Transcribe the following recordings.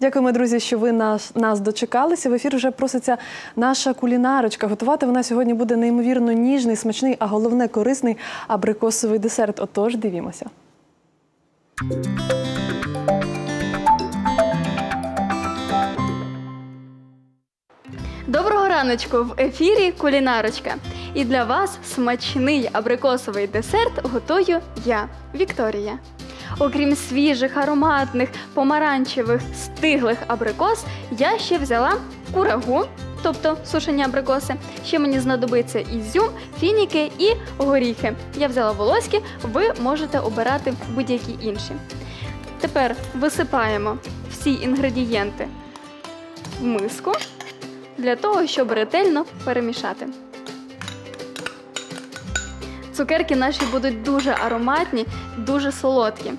Дякуємо, друзі, що ви нас, нас дочекалися. В ефір вже проситься наша кулінарочка. Готувати вона сьогодні буде неймовірно ніжний, смачний, а головне корисний абрикосовий десерт. Отож, дивімося. Доброго раночку в ефірі Кулінарочка. І для вас смачний абрикосовий десерт готую я, Вікторія. Окрім свіжих, ароматних, помаранчевих, стиглих абрикос, я ще взяла курагу, тобто сушені абрикоси. Ще мені знадобиться ізюм, фініки і горіхи. Я взяла волоські, ви можете обирати будь-які інші. Тепер висипаємо всі інгредієнти в миску для того, щоб ретельно перемішати. Цукерки наші будуть дуже ароматні, дуже солодкі,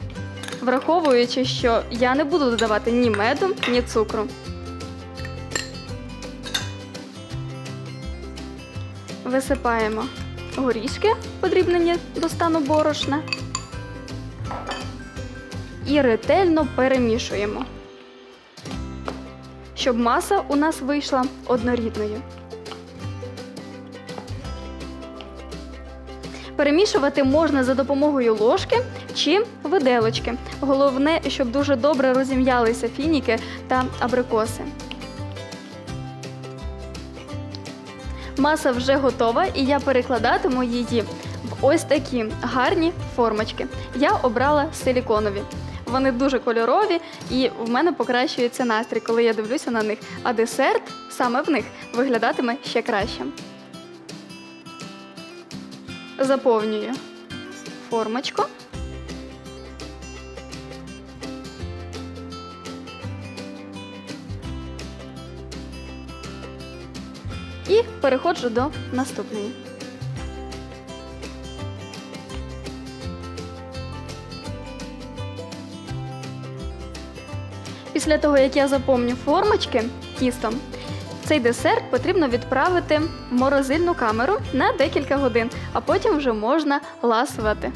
враховуючи, що я не буду додавати ні меду, ні цукру. Висипаємо горішки, подрібнені до стану борошна, і ретельно перемішуємо щоб маса у нас вийшла однорідною. Перемішувати можна за допомогою ложки чи виделочки. Головне, щоб дуже добре розім'ялися фініки та абрикоси. Маса вже готова, і я перекладатиму її в ось такі гарні формочки. Я обрала силіконові. Вони дуже кольорові, і в мене покращується настрій, коли я дивлюся на них. А десерт саме в них виглядатиме ще краще. Заповнюю формочку. І переходжу до наступної. Після того, як я заповню формочки тістом, цей десерт потрібно відправити в морозильну камеру на декілька годин, а потім вже можна ласувати.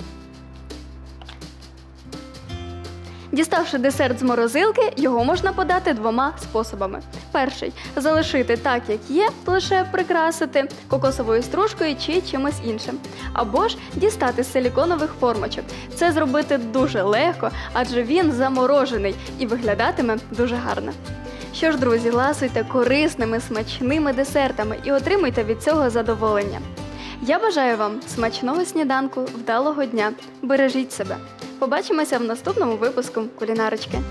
Діставши десерт з морозилки, його можна подати двома способами. Перший залишити так, як є, лише прикрасити кокосовою стружкою чи чимось іншим. Або ж дістати з силіконових формочок. Це зробити дуже легко, адже він заморожений і виглядатиме дуже гарно. Що ж, друзі, ласуйте корисними смачними десертами і отримуйте від цього задоволення. Я бажаю вам смачного сніданку, вдалого дня. Бережіть себе. Побачимося в наступному випуску кулінарочки.